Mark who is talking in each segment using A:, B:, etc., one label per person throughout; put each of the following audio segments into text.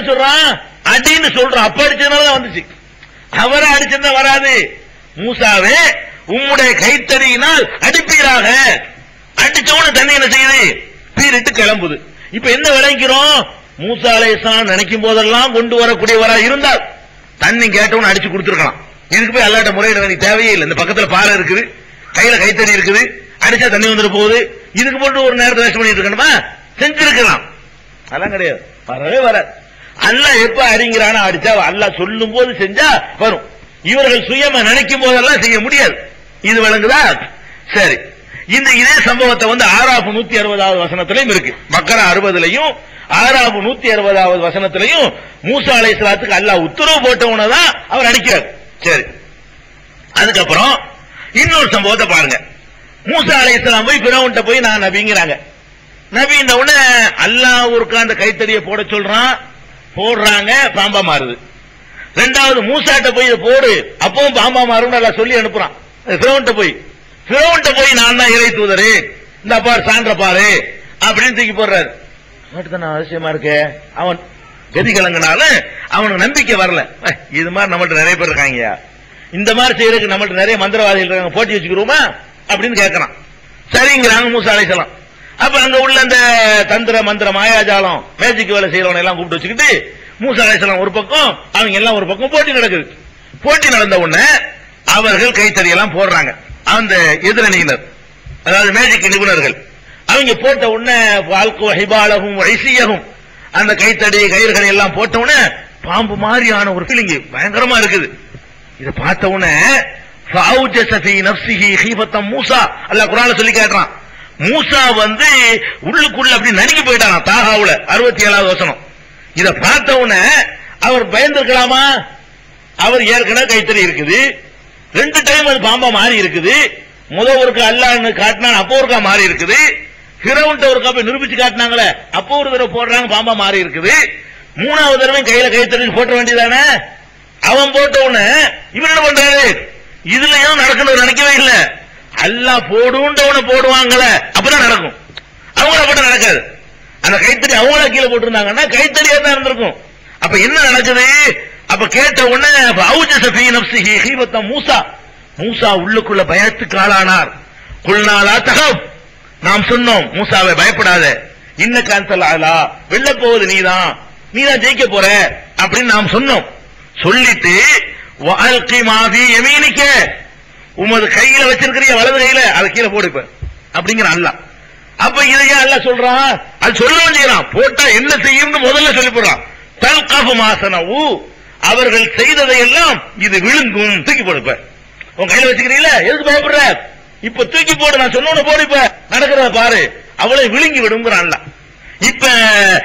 A: என்ன சொல்றான்? அடின்னு சொல்றான். அப்ப அடிச்சதுனால வந்துச்சு. அவரை அடிச்சிருந்தா வராது. மூசாவே உம்முடைய கைத்தறியினால் அடிப்பீராக. அடிச்சவன தண்ணி என்ன செய்யுது? பீரிட்டு கிளம்புது. இப்ப என்ன விளைக்கிறோம் மூசா அலைஹிஸ்ஸலாம் நினைக்கும் போதெல்லாம் கொண்டு வரக்கூடியவரா இருந்தால் தண்ணி கேட்டவன அடிச்சு கொடுத்துருக்கலாம். இதுக்கு போய் அல்லாட்ட முறையிட வேண்டிய தேவையே இல்லை. இந்த பக்கத்துல பாறை இருக்குது. கையில கைத்தறி இருக்குது. அடிச்சா தண்ணி வந்துட்டு போகுது. இதுக்கு போட்டு ஒரு நேரத்தை வேஸ்ட் பண்ணிட்டு இருக்கணுமா? செஞ்சிருக்கலாம். அதெல்லாம் கிடையாது. வரவே வராது. அல்லாஹ் எப்ப அடிங்கிறானா அடிச்சா அல்லாஹ் சொல்லும் போது செஞ்சா வரும். இவர்கள் சுயமா நினைக்கும் போதெல்லாம் செய்ய முடியாது. இது விளங்குதா? சரி. இந்த இதே சம்பவத்தை வந்து ஆறாப்பு நூத்தி அறுபதாவது வசனத்திலையும் இருக்கு. மக்கரா அறுபதுலையும் ஆறாப்பு நூத்தி அறுபதாவது வசனத்திலையும் மூசா அலைஹிஸ்ஸலாத்துக்கு அல்லாஹ் உத்தரவு போட்டவனதான் அவர் அடிக்கிறார். சரி. அதுக்கப்புறம் இன்னொரு சம்பவத்தை பாருங்க. மூசா அலைஹிஸ்ஸலாம் போய் பிறவன்ட்ட போய் நான் நபிங்கிறாங்க. நபி இந்த உடனே அல்லாஹ் ஒருக்கா அந்த கைத்தறியை போட சொல்றான். போடுறாங்க பாம்பா மாறுது. ரெண்டாவது மூசாட்ட போய் இதை போடு அப்பவும் பாம்பா மாறும் நல்லா சொல்லி அனுப்புறான். பிறவன்ட்ட போய் பிறவன்ட்ட போய் நான் தான் இறை தூதரு. இந்த பாரு சான்ற பாரு அப்படின்னு தூக்கி போடுறாரு. அவசியமா இருக்கே? அவன் கதி கலங்கினால அவனுக்கு நம்பிக்கை வரல. இது மாதிரி நம்மள்ட்ட நிறைய பேர் இருக்காங்கயா இந்த மாதிரி செய்யறதுக்கு நம்மள்ட்ட நிறைய மந்திரவாதிகள் இருக்காங்க. போட்டி வச்சுக்கிறோமா? அப்படின்னு கேட்கறான். சரிங்கிறாங்க மூசா அலைசலாம் அப்ப அங்க உள்ள அந்த தந்திர மந்திர மாயாஜாலம் மேஜிக் வேலை செய்யறவனை எல்லாம் கூப்பிட்டு வச்சுக்கிட்டு மூசா அலைசலாம் ஒரு பக்கம் அவங்க எல்லாம் ஒரு பக்கம் போட்டி நடக்குது. போட்டி நடந்த உடனே அவர்கள் கைத்தறி எல்லாம் போடுறாங்க. அந்த எதிரணியினர் அதாவது மேஜிக் நிபுணர்கள் அவங்க போட்ட உடனே வாழ்க்கை ஹிபாலகும் வைசியகும் அந்த கைத்தடி கயிறுகளை எல்லாம் போட்ட உடனே பாம்பு மாதிரியான ஒரு ஃபீலிங் பயங்கரமா இருக்குது. இதை பார்த்த உடனே மூசா அல்ல குர்ஆன்ல சொல்லி காட்டுறான். மூசா வந்து உள்ளுக்குள்ள அப்படி நடுங்கி போயிட்டான்? தாகாவுல. அறுபத்தி ஏழாவது வசனம். இத பார்த்த உடனே அவர் பயந்திருக்கலாமா? அவர் ஏற்கனவே கைத்தறி இருக்குது. ரெண்டு டைம் அது பாம்பா மாறி இருக்குது. முதல் ஒருக்கா அல்லான்னு காட்டினா அப்போ ஒருக்கா மாறி இருக்குது. ஹிரவுண்ட ஒருக்கா போய் நிரூபிச்சு காட்டினாங்களே அப்போ ஒரு தடவை போடுறாங்க பாம்பா மாறி இருக்குது. மூணாவது தடவை கையில கைத்தறி போட்ட வேண்டியதானே அவன் போட்ட உடனே இவன் என்ன பண்றாரு? இதுலயும் நடக்கணும் நினைக்கவே இல்லை. அல்லா போடுன்றவனை போடுவாங்கள அப்பதான் நடக்கும். அவங்கள போட்டு நடக்காது. அந்த கைத்தறி அவங்கள கீழே போட்டிருந்தாங்கன்னா கைத்தறியா தான் இருந்திருக்கும். அப்ப என்ன நடக்குது? அப்ப கேட்ட உடனே அவுஜஸ மூசா. மூசா உள்ளுக்குள்ள பயத்துக்கு ஆளானார். குல்நாலா தகவ் நாம் சொன்னோம் மூசாவை பயப்படாத. இன்ன கான்சல் ஆகலா வெளில போவது நீதான். நீதான் ஜெயிக்க போற அப்படின்னு நாம் சொன்னோம். சொல்லிட்டு வாழ்க்கை மாவி எமீனிக்க உமது கையில வச்சிருக்கிற வலது கையில? அதை கீழே போடு இப்ப. அப்படிங்கிற அல்ல அப்ப இதையே அல்ல சொல்றான் அது சொல்லவும் செய்யறான் போட்டா என்ன செய்யும்னு முதல்ல சொல்லி போடுறான் தல்காஃபு மாசனவு அவர்கள் செய்ததை எல்லாம் இது விழுங்கும். தூக்கி போடுப்ப உன் கையில வச்சுக்கிறீங்களா எதுக்கு பயப்படுற? இப்ப தூக்கி போடு நான் சொன்ன போடு இப்ப. நடக்கிறத பாரு. அவளை விழுங்கி விடுங்கிறான்ல இப்ப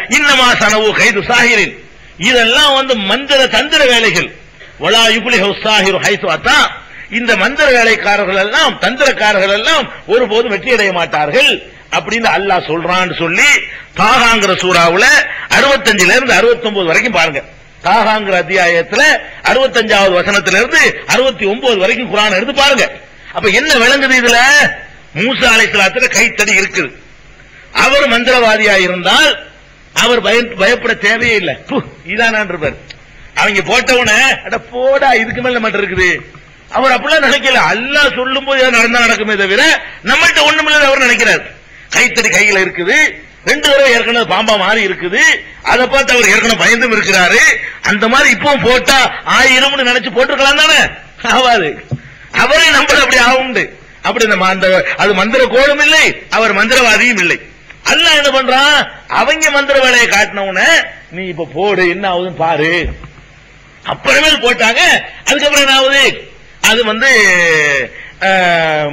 A: இன்னமா சனவு கைது சாகிரின். இதெல்லாம் வந்து மந்திர தந்திர வேலைகள். வலா ஹவுஸ் சாஹிரு ஹைசு தான் இந்த மந்திர வேலைக்காரர்கள் எல்லாம் தந்திரக்காரர்கள் எல்லாம் ஒருபோதும் வெற்றி அடைய மாட்டார்கள். அப்படின்னு அல்லாஹ் சொல்றான்னு சொல்லி தாகாங்கிற சூறாவுல அறுபத்தஞ்சுல இருந்து அறுபத்தொன்பது வரைக்கும் பாருங்க. தாகாங்கிற அத்தியாயத்துல அறுபத்தஞ்சாவது வசனத்துல இருந்து அறுபத்தி ஒன்பது வரைக்கும் குரான் எடுத்து பாருங்க. அப்ப என்ன விளங்குது இதுல? மூசா அலைசலாத்துல கைத்தடி இருக்குது. அவர் மந்திரவாதியா இருந்தால் அவர் பயப்பட தேவையே இல்லை. இதான் இருப்பார். அவங்க போட்டவன அட போடா இதுக்கு மேல மட்டும் இருக்குது. அவர் அப்படிலாம் நினைக்கல. அல்லா சொல்லும் போது நடந்தா நடக்குமே தவிர நம்மள்ட்ட ஒண்ணுமில்ல அவர் நினைக்கிறார். கைத்தடி கையில இருக்குது. ரெண்டு தடவை ஏற்கனவே பாம்பா மாறி இருக்குது. அதை பார்த்து அவர் ஏற்கனவே பயந்தும் இருக்கிறாரு. அந்த மாதிரி இப்பவும் போட்டா ஆயிரம்னு நினைச்சு போட்டிருக்கலாம் தானே? ஆவாது. அவரே நம்பர் அப்படி ஆகுண்டு அப்படி நம்ம அந்த அது மந்திர கோலும் இல்லை அவர் மந்திரவாதியும் இல்லை. அல்ல என்ன பண்றான்? அவங்க மந்திர வேலையை காட்டினவுன நீ இப்ப போடு என்ன ஆகுதுன்னு பாரு. அப்புறமேல் போட்டாங்க அதுக்கப்புறம் என்ன ஆகுது அது வந்து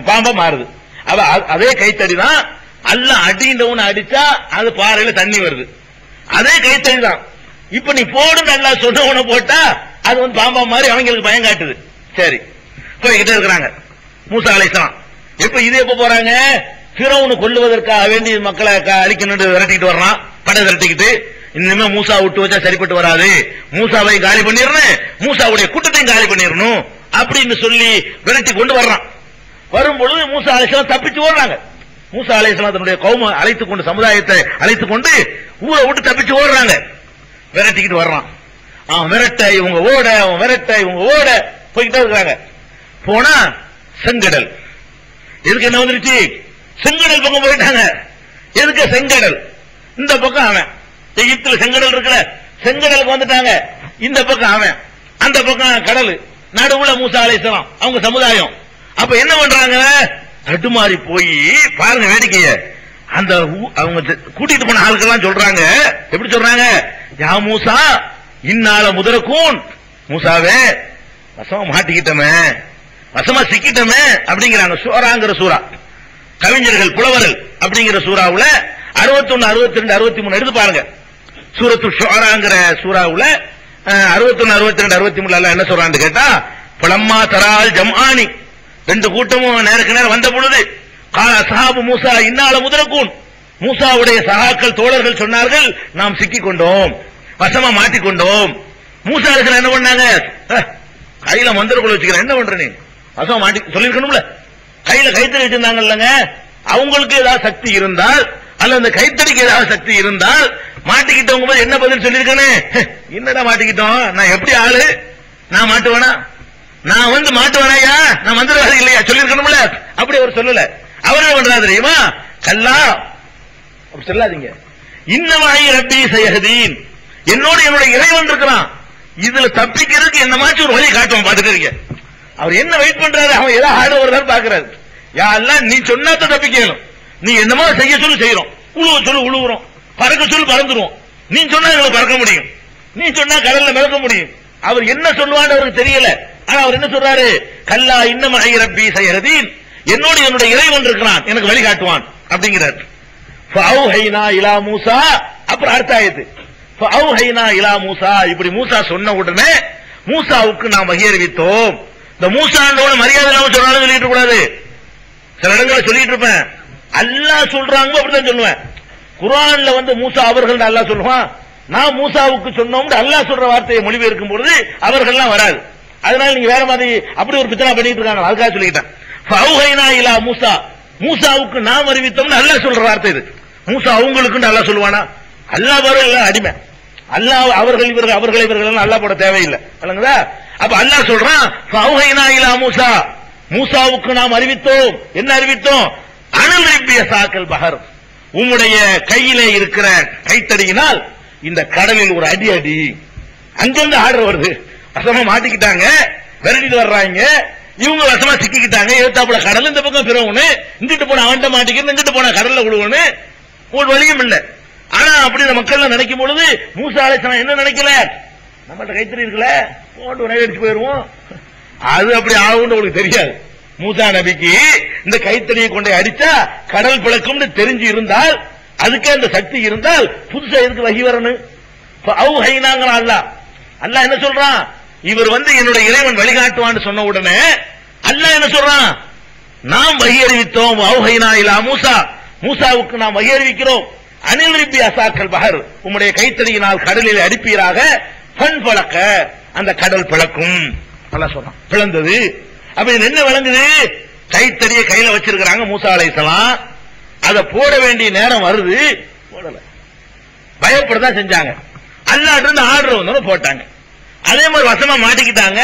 A: பாம்பா மாறுது. அவ அதே கைத்தடி தான் அல்ல அடின்றவன அடிச்சா அது பாறையில தண்ணி வருது. அதே கைத்தடி தான் இப்ப நீ போடு நல்லா சொன்னவனை போட்டா அது வந்து பாம்பா மாதிரி அவங்களுக்கு பயம் காட்டுது. சரி. போய்கிட்டே இருக்கிறாங்க. மூசா அலைசலாம் இப்ப இது எப்ப போறாங்க? பிறவுனு கொல்லுவதற்காக வேண்டி மக்களை அழிக்கணும்னு விரட்டிட்டு வர்றான். படை விரட்டிக்கிட்டு இனிமே மூசா விட்டு வச்சா சரிப்பட்டு வராது. மூசாவை காலி பண்ணிடணும். மூசாவுடைய கூட்டத்தையும் காலி பண்ணிடணும். அப்படின்னு சொல்லி விரட்டி கொண்டு வர்றான். வரும்பொழுது மூசா அலைசலாம் தப்பிச்சு ஓடுறாங்க. மூசா அலைசலாம் தன்னுடைய கௌம அழைத்துக் கொண்டு சமுதாயத்தை அழைத்துக் கொண்டு ஊரை விட்டு தப்பிச்சு ஓடுறாங்க. விரட்டிக்கிட்டு வர்றான். அவன் விரட்ட இவங்க ஓட அவன் விரட்ட இவங்க ஓட போய்கிட்டே இருக்கிறாங்க போனா செங்கடல். எதுக்கு என்ன வந்துருச்சு? செங்கடல் பக்கம் போயிட்டாங்க. எதுக்கு செங்கடல்? இந்த பக்கம் அவன். எகிப்துல செங்கடல் இருக்கிற செங்கடலுக்கு வந்துட்டாங்க. இந்த பக்கம் அவன். அந்த பக்கம் கடல். நடுவுல மூசா அலைசலாம் அவங்க சமுதாயம். அப்ப என்ன பண்றாங்க? தட்டுமாறி போய் பாருங்க வேடிக்கைய. அந்த ஊ- அவங்க கூட்டிட்டு போன ஆட்கள்லாம் சொல்றாங்க. எப்படி சொல்றாங்க? யா மூசா இந்நாள முதற்கூன் மூசாவே வசமா மாட்டிக்கிட்டமே. வசமா சிக்கிட்டமே அப்படிங்கிறாங்க. சூறாங்கிற சூறா. கவிஞர்கள் புலவர்கள் அப்படிங்கிற சூறாவுல 61 62 ரெண்டு அறுபத்தி மூணு எடுத்து பாருங்க. சூரத்து ஷோராங்கிற சூறாவுல அறுபத்தொன்னு அறுபத்தி ரெண்டு அறுபத்தி மூணுல என்ன சொல்றான்னு கேட்டா பலம்மா தரால் ஜம்ஆனி. ரெண்டு கூட்டமும் நேருக்கு நேரம் வந்த பொழுது கால சஹாபு மூசா இன்னால முதலக்கூன். மூசாவுடைய சகாக்கள் தோழர்கள் சொன்னார்கள் நாம் சிக்கிக் கொண்டோம் வசமா மாட்டிக்கொண்டோம் மூசா இருக்கிற என்ன பண்ணாங்க? அஹ், கையில மந்திரக்குள்ள வச்சுக்கிறேன் என்ன பண்ற நீ? வசமா மாட்டி சொல்லிருக்கணும்ல கையில கைத்தறி வச்சிருந்தாங்கல்லங்க. அவங்களுக்கு ஏதாவது சக்தி இருந்தால் அல்ல அந்த கைத்தறிக்கு ஏதாவது சக்தி இருந்தால் மாட்டிக்கிட்டவங்க போது என்ன பதில் சொல்லியிருக்கானே? என்னடா மாட்டிக்கிட்டோம்? நான் எப்படி ஆளு? நான் மாட்டுவேனா? நான் வந்து மாட்டுவேனாயா நான் மந்திரவாதி இல்லையா? சொல்லியிருக்கணும்ல. அப்படி அவர் சொல்லல. அவர் என்ன பண்றா தெரியுமா? கல்லா அப்படி சொல்லாதீங்க. இன்னமாயி ரப்பி சயஹதீன். என்னோட என்னோட இறைவன் இருக்கிறான். இதுல தப்பிக்கிறதுக்கு என்ன மாதிரி ஒரு வழி காட்டுவோம் பாத்துக்கிறீங்க அவர் என்ன வெயிட் பண்றாரு? அவன் ஏதோ ஆடு வருதான்னு பாக்குறாரு யாரெல்லாம் நீ சொன்னாத்த தப்பிக்கணும். நீ என்னமோ செய்ய சொல்லு செய்யறோம்? உழுவ சொல்லு உழுவுறோம். பறக்க சொல்லு பறந்துருவோம். நீ சொன்னா எங்களை பறக்க முடியும். நீ சொன்னா கடல்ல மிதக்க முடியும். அவர் என்ன சொல்லுவான்னு அவருக்கு தெரியல. ஆனா அவர் என்ன சொல்றாரு? கல்லா இன்னும் ஐரப்பி செய்யறதீன் என்னோடு என்னோட இறைவன் இருக்கிறான். எனக்கு வழிகாட்டுவான் அப்படிங்கிறார். ஃபஅவ்ஹைனா இலா மூசா. அப்புறம் அடுத்த ஆயத்து. ஃபஅவ்ஹைனா இலா மூசா. இப்படி மூசா சொன்ன உடனே மூசாவுக்கு நாம் வகையறிவித்தோம் இந்த மூசாண்டோட மரியாதை இல்லாம சொன்னாலும் சொல்லிட்டு கூடாது. சில இடங்களை சொல்லிட்டு இருப்பேன். அல்லாஹ் சொல்றாங்க அப்படிதான் சொல்லுவேன். குரான்ல வந்து மூசா அவர்கள் அல்லாஹ் சொல்லுவான். நான் மூசாவுக்கு சொன்னோம் அல்லாஹ் சொல்ற வார்த்தையை மொழிபெயர்க்கும் பொழுது அவர்கள்லாம் வராது. அதனால நீங்க வேற மாதிரி அப்படி ஒரு பிரச்சனை பண்ணிட்டு இருக்காங்க. அதுக்காக சொல்லிட்டேன் இலா மூசா. மூசாவுக்கு நாம் அறிவித்தோம்னு அல்லாஹ் சொல்ற வார்த்தை இது. மூசா அவங்களுக்குன்னு நல்லா சொல்லுவானா? அல்லாஹ் வரும் எல்லாம் அடிமை. அல்லாஹ் அவர்கள் இவர்கள் அவர்கள் இவர்கள் அல்லா அல்லாஹ் போட தேவையில்லை. இல்லைங்களா அப்ப அல்லாஹ் சொல்றான் இலா மூசா. மூசாவுக்கு நாம் அறிவித்தோம். என்ன அறிவித்தோம்? அனல் சாக்கல் பகர். உம்முடைய கையிலே இருக்கிற கைத்தடியினால் இந்த கடலில் ஒரு அடி அடி. அங்கிருந்து ஆர்டர் வருது. வசமா மாட்டிக்கிட்டாங்க. விரட்டிட்டு வர்றாங்க. இவங்க வசமா சிக்கிக்கிட்டாங்க. எழுத்தாப்புல கடல் இந்த பக்கம் பிறவுன்னு இங்கிட்டு போன அவன்கிட்ட மாட்டிக்கிறது இங்கிட்டு போன கடல்ல விழுவனு ஒரு வழியும் இல்ல. ஆனா அப்படி இந்த மக்கள் நினைக்கும் பொழுது மூசா அலைசனம் என்ன நினைக்கல? நம்மகிட்ட கைத்தறி இருக்குல்ல? போட்டு உணவு அடிச்சு போயிருவோம். அது அப்படி ஆகும்னு உங்களுக்கு தெரியாது. மூசா நபிக்கு இந்த கைத்தறியை கொண்டு அடிச்சா கடல் பிளக்கும்னு தெரிஞ்சு இருந்தால் அதுக்கே அந்த சக்தி இருந்தால் புதுசா எதுக்கு வகி வரணும்? அல்லா. அல்லா என்ன சொல்றான்? இவர் வந்து என்னுடைய இறைவன் வழிகாட்டுவான்னு சொன்ன உடனே அல்லாஹ் என்ன சொல்றான்? நாம் வகி அறிவித்தோம் அவுஹைனா இலா மூசா. மூசாவுக்கு நாம் வகி அறிவிக்கிறோம். அனில் ரிப்பி அசாக்கல் பஹர். உம்முடைய கைத்தறியினால் கடலில் அடிப்பீராக பண் பழக்க அந்த கடல் பிளக்கும். அல்லாஹ் சொல்றான். பிளந்தது. அப்ப இது என்ன விளங்குது? கைத்தறியை கையில வச்சிருக்கிறாங்க மூசா அலைசலாம் அதை போட வேண்டிய நேரம் வருது. போடல. பயப்படதான் செஞ்சாங்க. அல்லாட்டு இருந்து ஆர்டர் வந்தோம் போட்டாங்க. அதே மாதிரி வசமா மாட்டிக்கிட்டாங்க.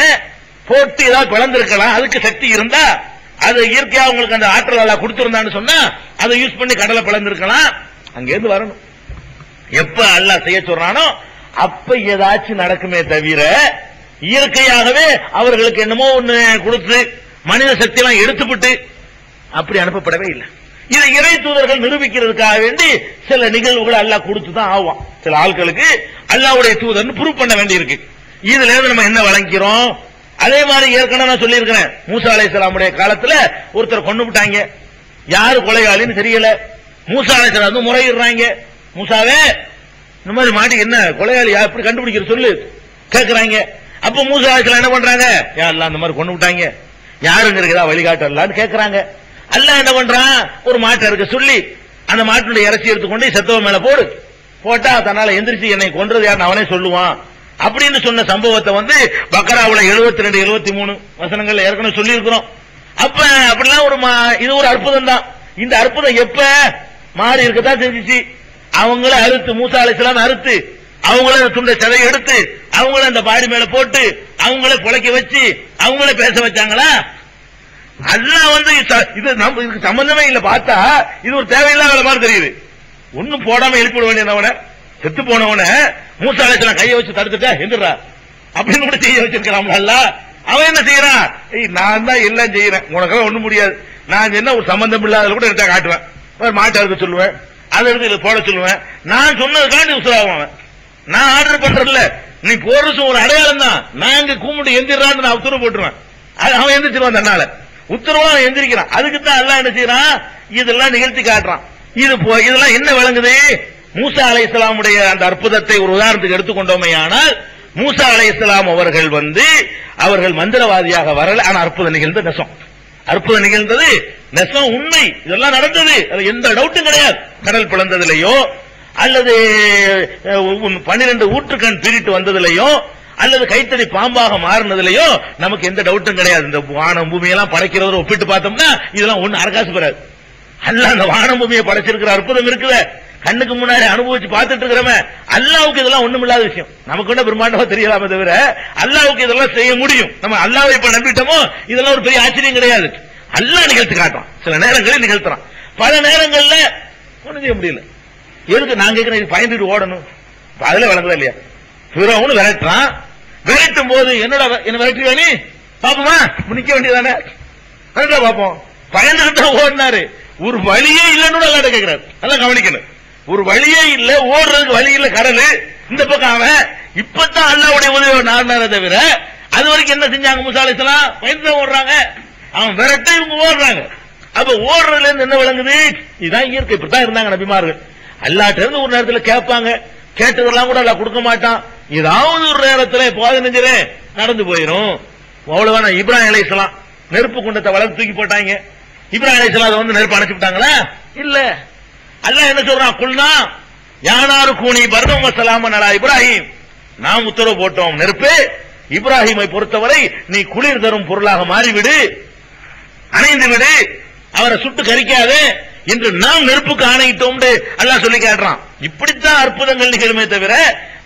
A: போட்டு ஏதாவது பிளந்திருக்கலாம் அதுக்கு சக்தி இருந்தா அது இயற்கையா உங்களுக்கு அந்த ஆற்றல் எல்லாம் கொடுத்திருந்தான்னு சொன்னா அதை யூஸ் பண்ணி கடலை பிளந்திருக்கலாம். அங்கேருந்து வரணும். எப்ப அல்லா செய்ய சொல்றானோ அப்ப ஏதாச்சும் நடக்குமே தவிர இயற்கையாகவே அவர்களுக்கு என்னமோ ஒண்ணு கொடுத்து மனித சக்தி எல்லாம் எடுத்துவிட்டு அப்படி அனுப்பப்படவே இல்லை. இதை இறை தூதர்கள் நிரூபிக்கிறதுக்காக வேண்டி சில நிகழ்வுகளை அல்லாஹ் கொடுத்து தான் ஆவான். சில ஆட்களுக்கு அல்லாவுடைய தூதர்னு ப்ரூவ் பண்ண வேண்டியிருக்கு. இதுல இருந்து நம்ம என்ன வழங்கிறோம் அதே மாதிரி ஏற்கனவே நான் சொல்லியிருக்கிறேன். மூசா அலைஹிஸ்ஸலாமுடைய காலத்துல ஒருத்தர் கொண்டு விட்டாங்க. யாரு கொலையாளின்னு தெரியல. மூசா அலைஹிஸ்ஸலாம் வந்து முறையிடுறாங்க. மூசாவே இந்த மாதிரி மாட்டி என்ன கொலையாளி எப்படி கண்டுபிடிக்கிற சொல்லு. கேட்கிறாங்க அப்ப மூசா என்ன பண்றாங்க? யாரெல்லாம் அந்த மாதிரி கொண்டு விட்டாங்க. யாருங்க இருக்குதா வழிகாட்டலான்னு கேட்கறாங்க அல்ல என்ன பண்றான்? ஒரு மாட்டை இருக்க சொல்லி அந்த மாட்டுடைய இறைச்சி எடுத்துக்கொண்டு செத்தவன் மேல போடு. போட்டா தன்னால எந்திரிச்சு என்னை கொன்றது யார் அவனே சொல்லுவான். அப்படின்னு சொன்ன சம்பவத்தை வந்து பக்கராவுல 72 ரெண்டு எழுபத்தி மூணு வசனங்கள்ல ஏற்கனவே சொல்லி இருக்கிறோம் அப்ப அப்படிலாம் ஒரு மா- இது ஒரு அற்புதம் தான். இந்த அற்புதம் எப்ப? மாறி இருக்கதான் செஞ்சிச்சு. அவங்கள அறுத்து மூசா அலைசலாம் அறுத்து அவங்கள அந்த துண்டை சதை எடுத்து அவங்கள அந்த பாடி மேல போட்டு அவங்கள புழைக்க வச்சு அவங்கள பேச வச்சாங்களா? அதெல்லாம் வந்து இது- இது நம்ம இதுக்கு சம்பந்தமே இல்ல பார்த்தா இது ஒரு தேவையில்லாத வேலை மாதிரி தெரியுது. ஒன்னும் போடாம எழுப்பிட வேண்டியவன செத்து போனவன மூசா அலைச்சலாம் கையை வச்சு தடுத்துட்டா எந்திரா. அப்படின்னு கூட செய்ய வச்சிருக்கிறான் அவன் என்ன செய்யறான்? நான் தான் எல்லாம் செய்யறேன். உனக்கு ஒண்ணும் முடியாது. நான் என்ன ஒரு சம்பந்தம் இல்லாத கூட எடுத்தா காட்டுவேன். ஒரு மாட்டை எடுக்க சொல்லுவேன். அதை எடுத்து போட சொல்லுவேன். நான் சொன்னதுக்காண்டி உசுராகும் அவன். நான் ஆர்டர் பண்றதில்ல நீ போறது ஒரு அடையாளம் தான். நான் இங்க கூப்பிட்டு எந்திரான்னு நான் உத்தரவு போட்டுருவேன். அது அவன் எந்திரிச்சிருவான் தன்னால உத்தரவா அவன் எந்திரிக்கிறான். அதுக்கு தான் எல்லாம் என்ன செய்யறான்? இதெல்லாம் நிகழ்த்தி காட்டுறான். இது போ- இதெல்லாம் என்ன விளங்குது? மூசா அலை இஸ்லாமுடைய அந்த அற்புதத்தை ஒரு உதாரணத்துக்கு எடுத்துக்கொண்டோமே ஆனால் மூசா அலை இஸ்லாம் அவர்கள் வந்து அவர்கள் மந்திரவாதியாக வரல. ஆனா அற்புதம் நிகழ்ந்த நெசம். அற்புதம் நிகழ்ந்தது நெசம் உண்மை. இதெல்லாம் நடந்தது. எந்த டவுட்டும் கிடையாது. கடல் பிளந்ததிலேயோ அல்லது பன்னிரண்டு ஊற்றுக்கண் பிரிட்டு வந்ததுலயும் அல்லது கைத்தடி பாம்பாக மாறினதுலயோ நமக்கு எந்த டவுட்டும் கிடையாது. இந்த வானம் பூமியெல்லாம் படைக்கிறத ஒப்பிட்டு பார்த்தோம்னா இதெல்லாம் ஒண்ணு அரகாசு பெறாது அல்ல அந்த வான பூமியை படைச்சிருக்கிற அற்புதம் இருக்குல்ல கண்ணுக்கு முன்னாடி அனுபவிச்சு பார்த்துட்டு இருக்கிறவன் அல்லாவுக்கு இதெல்லாம் ஒண்ணும் இல்லாத விஷயம். நமக்கு ஒன்றும் பிரம்மாண்டமா தெரியலாமே தவிர அல்லாவுக்கு இதெல்லாம் செய்ய முடியும். நம்ம அல்லாவை இப்ப நம்பிட்டோமோ இதெல்லாம் ஒரு பெரிய ஆச்சரியம் கிடையாது. அல்லாஹ் நிகழ்த்து காட்டுறான். சில நேரங்களில் நிகழ்த்துறான். பல நேரங்கள்ல ஒண்ணும் செய்ய முடியல. எதுக்கு நான் கேட்கிறேன்? இது பயந்துட்டு ஓடணும். அதுல விளங்குதா இல்லையா? பிறவனு விரட்டுறான். விரட்டும் போது என்னடா என்ன விரட்டுறியா பாப்போமா? நிக்க வேண்டியதானே விரட்டா பாப்போம். பயந்துகிட்ட ஓடினாரு. ஒரு வழியே இல்லைன்னு நல்லா கேட்கிறாரு. நல்லா கவனிக்கணும். ஒரு வழியே இல்ல ஓடுறதுக்கு வழி இல்ல கடலு. இந்த பக்கம் அவன். இப்பதான் அல்லாவுடைய உதவி நாடினாரே தவிர அது வரைக்கும் என்ன செஞ்சாங்க முசாலிசலாம் பயந்து ஓடுறாங்க. அவன் விரட்ட இவங்க ஓடுறாங்க. அப்ப ஓடுறதுல இருந்து என்ன விளங்குது? இதுதான் இயற்கை. இப்படித்தான் இருந்தாங்க நபிமார்கள். அல்லாட்ட இருந்து ஒரு நேரத்தில் கேட்பாங்க. கேட்டதெல்லாம் கூட அல்ல கொடுக்க மாட்டான். ஏதாவது ஒரு நேரத்தில் போது நெஞ்சிரே நடந்து போயிரும். அவ்வளவுதான் இப்ராஹிம் அலைசலாம் நெருப்பு குண்டத்தை வளர்த்து தூக்கி போட்டாங்க. இப்ராஹிம் அலைஹிஸ்ஸலாம் அதை வந்து நெருப்பு அணைச்சு விட்டாங்களா? இல்ல. அல்லாஹ் என்ன சொல்றான்? குல்னா யானாரு கூனி பர்தம் வசலாம நலா இப்ராஹிம்? நாம் உத்தரவு போட்டோம். நெருப்பு இப்ராஹிமை பொறுத்தவரை நீ குளிர் தரும் பொருளாக மாறிவிடு. அணைந்து விடு அவரை சுட்டு கரிக்காதே. என்று நாம் நெருப்புக்கு ஆணையிட்டோம் அல்லாஹ் சொல்லி காட்டுறான். இப்படித்தான் அற்புதங்கள் நிகழுமே தவிர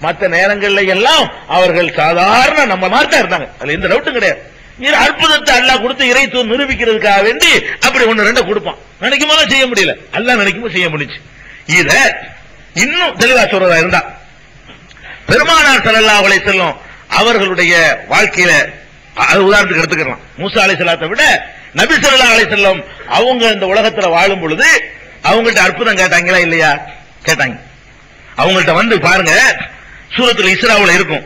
A: மற்ற நேரங்கள்ல எல்லாம் அவர்கள் சாதாரண நம்ம மாதிரி இருந்தாங்க. அதுல எந்த டவுட்டும் கிடையாது. இது அற்புதத்தை அல்லாஹ் கொடுத்து இறைத்துவம் நிரூபிக்கிறதுக்காக வேண்டி அப்படி ஒண்ணு ரெண்டு கொடுப்பான். நினைக்குமோ செய்ய முடியல. அல்லாஹ் நினைக்கும் செய்ய முடிஞ்சு இத இன்னும் தெளிவா சொல்றதா இருந்தா பெருமானார் சல்லா அலைஹி செல்லும் அவர்களுடைய வாழ்க்கையில அது உதாரணத்துக்கு எடுத்துக்கலாம். மூசா அலைஹிஸ்ஸலாத்தை விட நபிசல்லா அலை செல்லம் அவங்க இந்த உலகத்துல வாழும் பொழுது அவங்கள்ட்ட அற்புதம் கேட்டாங்களா இல்லையா? கேட்டாங்க. அவங்கள்ட்ட வந்து பாருங்க சூரத்தில் இஸ்ராவில் இருக்கும்.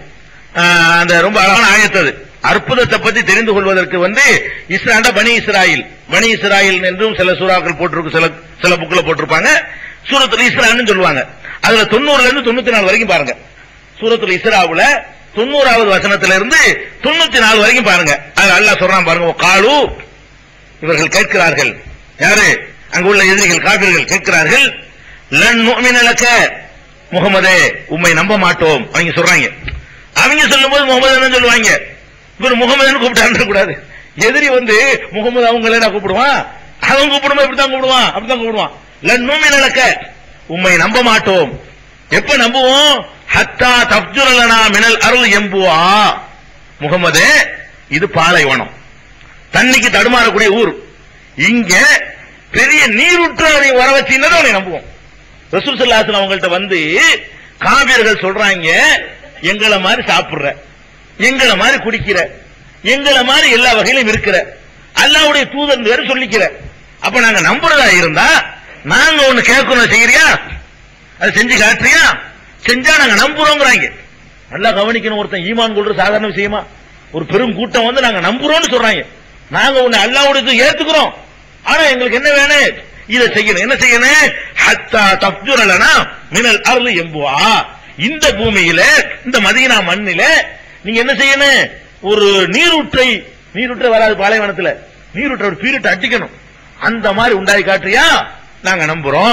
A: அந்த ரொம்ப அழகான ஆயத்தது அது. அற்புதத்தை பத்தி தெரிந்து கொள்வதற்கு வந்து இஸ்ராண்டா பனி இஸ்ராயில். பனி இஸ்ராயில் என்றும் சில சூறாக்கள் போட்டிருக்கும் சில சில புக்கில் போட்டிருப்பாங்க. சூரத்தில் இஸ்ரான்னு சொல்லுவாங்க. அதுல தொண்ணூறுல இருந்து தொண்ணூத்தி நாலு வரைக்கும் பாருங்க. சூரத்தில் இஸ்ராவில் தொண்ணூறாவது வசனத்துல இருந்து தொண்ணூத்தி நாலு வரைக்கும் பாருங்க. அது அல்லாஹ் சொல்றான் பாருங்க காலு இவர்கள் கேட்கிறார்கள். யாரு? அங்கு உள்ள எதிரிகள் காவிர்கள் கேட்கிறார்கள். லன் நுஅமின லக முகமதே உம்மை நம்ப மாட்டோம். அவங்க சொல்றாங்க. அவங்க சொல்லும் போது முகமது என்ன சொல்லுவாங்க. இவர் முகமதுன்னு கூப்பிட்டாங்க கூடாது எதிரி வந்து முகமது அவங்களே நான் கூப்பிடுவான். அவன் கூப்பிடும்போது இப்படித்தான் கூப்பிடுவான் அப்படித்தான் கூப்பிடுவான். லன் நுஅமின லக உம்மை நம்ப மாட்டோம். எப்ப நம்புவோம்? ஹத்தா தப்ஜுரலனா மினல் அருள் எம்புவா? முகமது இது பாலைவனம். தண்ணிக்கு தடுமாறக்கூடிய ஊர். இங்க பெரிய நீருற்று வர வச்சுன்னு அவனை நம்புவோம். ரசூல் சல்லாசன் அவங்கள்ட்ட வந்து காவியர்கள் சொல்றாங்க எங்களை மாதிரி சாப்பிடுற எங்களை மாதிரி குடிக்கிற எங்களை மாதிரி எல்லா வகையிலும் இருக்கிற அல்லாவுடைய தூதர் வேறு சொல்லிக்கிற. அப்ப நாங்க நம்புறதா இருந்தா நாங்க ஒண்ணு கேட்கணும் செய்யறியா? அதை செஞ்சு காட்டுறியா செஞ்சா நாங்க நம்புறோங்கிறாங்க. நல்லா கவனிக்கணும் ஒருத்தன் ஈமான் கொள்ற சாதாரண விஷயமா. ஒரு பெரும் கூட்டம் வந்து நாங்க நம்புறோம்னு சொல்றாங்க. நாங்க உன்னை அல்லாவுடைய ஏத்துக்கிறோம். ஆனா எங்களுக்கு என்ன வேணும்? இதை செய்யணும். என்ன செய்யணும்? ஹத்தா தப்ஜுரலனா மினல் அருள் எம்புவா. இந்த பூமியில இந்த மதீனா மண்ணில நீங்க என்ன செய்யணும்? ஒரு நீரூற்றை நீரூற்றை வராது பாலைவனத்துல. நீரூற்றை ஒரு பீரிட்டு அடிக்கணும். அந்த மாதிரி உண்டாய் காட்டுறியா? நாங்க நம்புறோம்.